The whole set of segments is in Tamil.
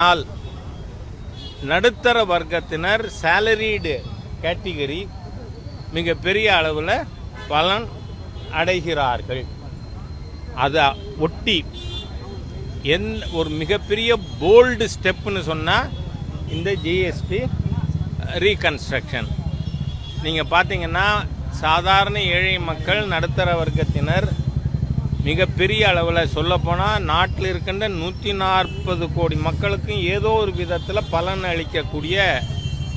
ஆனால் நடுத்தர வர்க்கத்தினர் சேலரிடு கேட்டகரி மிக பெரிய அளவில் பலன் அடைகிறார்கள். அதை ஒட்டி என் ஒரு மிகப்பெரிய போல்டு ஸ்டெப்புன்னு சொன்னால் இந்த ஜிஎஸ்டி ரீகன்ஸ்ட்ரக்ஷன் நீங்கள் பார்த்தீங்கன்னா சாதாரண ஏழை மக்கள் நடுத்தர வர்க்கத்தினர் மிகப்பெரிய அளவில் சொல்லப்போனால் நாட்டில் இருக்கின்ற நூற்றி நாற்பது கோடி மக்களுக்கும் ஏதோ ஒரு விதத்தில் பலன் அளிக்கக்கூடிய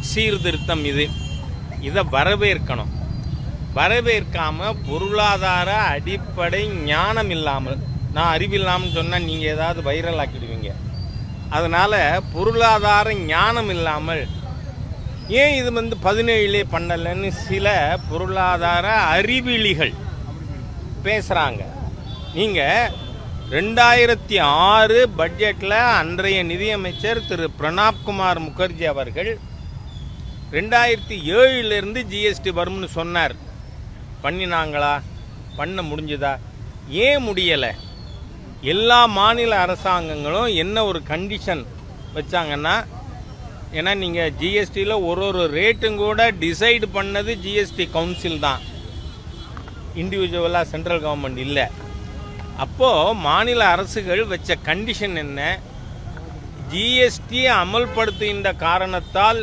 சீர்திருத்தம் இது. இதை வரவேற்கணும். வரவேற்காமல் பொருளாதார அடிப்படை ஞானம் இல்லாமல் நான் அறிவில்லாமல் சொன்னால் நீங்கள் ஏதாவது வைரல் ஆக்கிடுவீங்க. அதனால் பொருளாதார ஞானம் இல்லாமல் ஏன் இது வந்து பதினேழுலே பண்ணலைன்னு சில பொருளாதார அறிவிலிகள் பேசுகிறாங்க நீங்கள் ரெண்டாயிரத்தி ஆறு பட்ஜெட்டில் அன்றைய நிதியமைச்சர் திரு பிரணாப்குமார் முகர்ஜி அவர்கள் ரெண்டாயிரத்தி ஏழுலேருந்து ஜிஎஸ்டி வரும்னு சொன்னார். பண்ணினாங்களா? பண்ண முடிஞ்சுதா? ஏன் முடியலை? எல்லா மாநில அரசாங்கங்களும் என்ன ஒரு கண்டிஷன் வச்சாங்கன்னா ஏன்னா நீங்கள் ஜிஎஸ்டியில் ஒரு ஒரு ரேட்டும் கூட டிசைடு பண்ணது ஜிஎஸ்டி கவுன்சில் தான். இண்டிவிஜுவலாக சென்ட்ரல் கவர்மெண்ட் இல்லை. அப்போது மாநில அரசுகள் வச்ச கண்டிஷன் என்ன? ஜிஎஸ்டி அமல்படுத்துகின்ற காரணத்தால்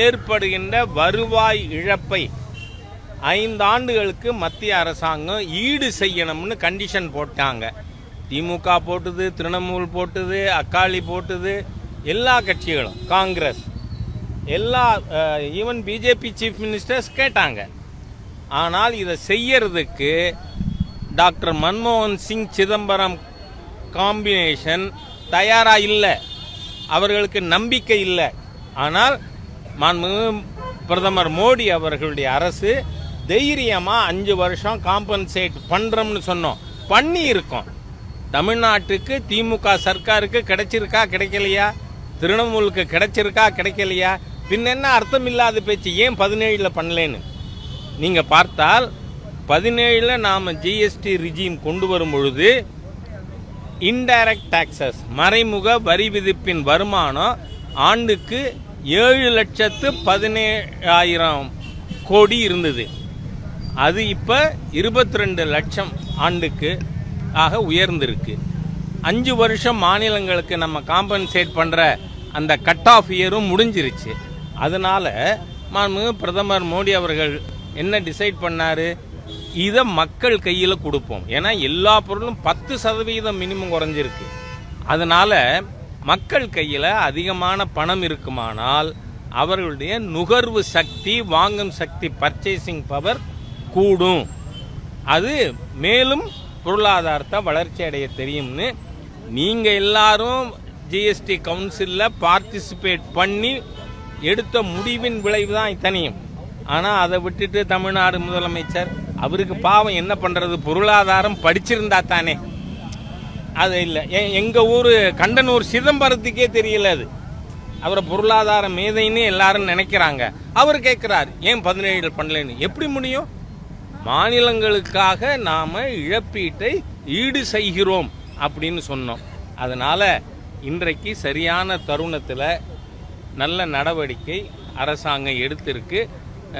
ஏற்படுகின்ற வருவாய் இழப்பை ஐந்தாண்டுகளுக்கு மத்திய அரசாங்கம் ஈடு செய்யணும்னு கண்டிஷன் போட்டாங்க. திமுக போட்டது திரிணாமுல் போட்டது அக்காலி போட்டது எல்லா கட்சிகளும் காங்கிரஸ் எல்லா ஈவன் பிஜேபி சீஃப் மினிஸ்டர்ஸ் கேட்டாங்க. ஆனால் இதை செய்யறதுக்கு டாக்டர் மன்மோகன் சிங் சிதம்பரம் காம்பினேஷன் தயாராக இல்லை. அவர்களுக்கு நம்பிக்கை இல்லை. ஆனால் மாண்புமிகு பிரதமர் மோடி அவர்களுடைய அரசு தைரியமாக அஞ்சு வருஷம் காம்பன்சேட் பண்ணுறோம்னு சொன்னோம். பண்ணியிருக்கோம். தமிழ்நாட்டுக்கு திமுக சர்க்காருக்கு கிடைச்சிருக்கா கிடைக்கலையா? திரிணாமுலுக்கு கிடைச்சிருக்கா கிடைக்கலையா? பின்ன என்ன அர்த்தம் இல்லாத பேச்சு ஏன் பதினேழில் பண்ணலேன்னு? நீங்கள் பார்த்தால் பதினேழில் நாம் ஜிஎஸ்டி ரிஜீம் கொண்டு வரும் பொழுது இன்டைரக்ட் டாக்ஸஸ் மறைமுக வரி விதிப்பின் வருமானம் ஆண்டுக்கு ஏழு லட்சத்து பதினேழாயிரம் கோடி இருந்தது. அது இப்போ இருபத்தி ரெண்டு லட்சம் ஆண்டுக்கு ஆக உயர்ந்திருக்கு. அஞ்சு வருஷம் மாநிலங்களுக்கு நம்ம காம்பன்சேட் பண்ணுற அந்த கட் ஆஃப் இயரும் முடிஞ்சிருச்சு. அதனால் மாண்புமிகு பிரதமர் மோடி அவர்கள் என்ன டிசைட் பண்ணார்? இதை மக்கள் கையில் கொடுப்போம். ஏன்னா எல்லா பொருளும் பத்து சதவீதம் மினிமம் குறைஞ்சிருக்கு. அதனால் மக்கள் கையில் அதிகமான பணம் இருக்குமானால் அவர்களுடைய நுகர்வு சக்தி வாங்கும் சக்தி பர்ச்சேசிங் பவர் கூடும். அது மேலும் பொருளாதாரத்தை வளர்ச்சி அடைய தெரியும்னு நீங்கள் எல்லாரும் ஜிஎஸ்டி கவுன்சிலில் பார்ட்டிசிபேட் பண்ணி எடுத்த முடிவின் விளைவு தான் இத்தனையும். ஆனால் அதை விட்டுட்டு தமிழ்நாடு முதலமைச்சர் அவருக்கு பாவம் என்ன பண்ணுறது பொருளாதாரம் படிச்சிருந்தா தானே. அது இல்லை. எங்கள் ஊர் கண்டனூர் சிதம்பரத்துக்கே தெரியல அது. அவரை பொருளாதார மேதைன்னு எல்லாரும் நினைக்கிறாங்க. அவர் கேட்குறாரு ஏன் பதினேழு பண்ணலன்னு? எப்படி முடியும்? மாநிலங்களுக்காக நாம் இழப்பீட்டை ஈடு செய்கிறோம். அப்படின்னு சொன்னோம். அதனால் இன்றைக்கு சரியான தருணத்தில் நல்ல நடவடிக்கை அரசாங்கம் எடுத்திருக்கு.